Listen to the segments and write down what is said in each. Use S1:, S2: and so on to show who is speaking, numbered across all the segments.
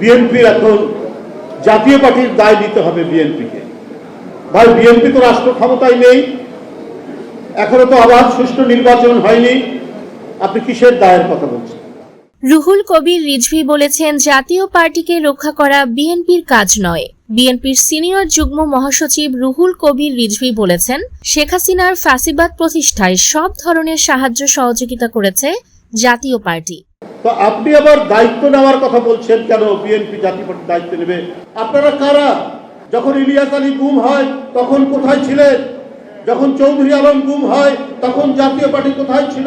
S1: বিএনপির এখন জাতীয় পার্টির দায় নিতে হবে বিএনপিকে ভাই বিএনপি তো রাষ্ট্র ক্ষমতায় নেই এখনো তো আবার সুষ্ঠু নির্বাচন হয়নি আপনি কিসের দায়ের কথা বলছেন
S2: রুহুল কবির রিজভি বলেছেন জাতীয় পার্টিকে রক্ষা করা বিএনপির কাজ নয় বিএনপির সিনিয়র যুগ্ম মহাসচিব রুহুল কবির রিজভি বলেছেন শেখ হাসিনার ফাঁসিবাদ প্রতিষ্ঠায় সব ধরনের সাহায্য সহযোগিতা করেছে জাতীয় পার্টি
S1: তো আপনি আবার দায়িত্ব নেওয়ার কথা বলছেন কেন বিএনপি জাতীয় পার্টি দায়িত্ব নেবে আপনারা কারা যখন ইলিয়াস আলী গুম হয় তখন কোথায় ছিলেন যখন চৌধুরী আলম গুম হয় তখন জাতীয় পার্টি কোথায় ছিল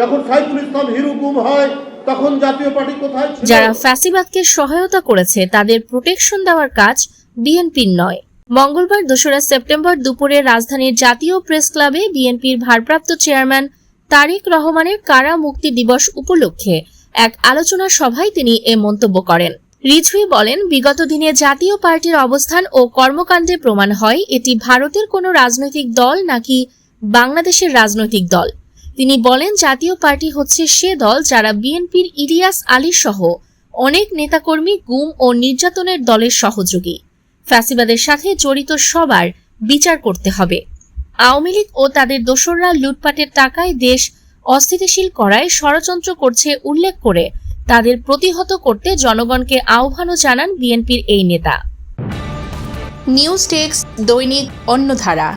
S1: যখন সাইফুল ইসলাম হিরু গুম হয় তখন জাতীয় পার্টি কোথায়
S2: ছিল যারা ফ্যাসিবাদকে সহায়তা করেছে তাদের প্রোটেকশন দেওয়ার কাজ বিএনপির নয় মঙ্গলবার দোসরা সেপ্টেম্বর দুপুরে রাজধানীর জাতীয় প্রেস ক্লাবে বিএনপির ভারপ্রাপ্ত চেয়ারম্যান তারিক রহমানের কারা মুক্তি দিবস উপলক্ষে এক আলোচনা সভায় তিনি এ মন্তব্য করেন রিজভি বলেন বিগত দিনে জাতীয় পার্টির অবস্থান ও কর্মকাণ্ডে প্রমাণ হয় এটি ভারতের কোনো রাজনৈতিক দল নাকি বাংলাদেশের রাজনৈতিক দল তিনি বলেন জাতীয় পার্টি হচ্ছে সে দল যারা বিএনপির ইলিয়াস আলী সহ অনেক নেতাকর্মী গুম ও নির্যাতনের দলের সহযোগী ফ্যাসিবাদের সাথে জড়িত সবার বিচার করতে হবে আওয়ামী লীগ ও তাদের দোসররা লুটপাটের টাকায় দেশ অস্থিতিশীল করায় ষড়যন্ত্র করছে উল্লেখ করে তাদের প্রতিহত করতে জনগণকে আহ্বানও জানান বিএনপির এই নেতা নিউজ টেক্স দৈনিক অন্যধারা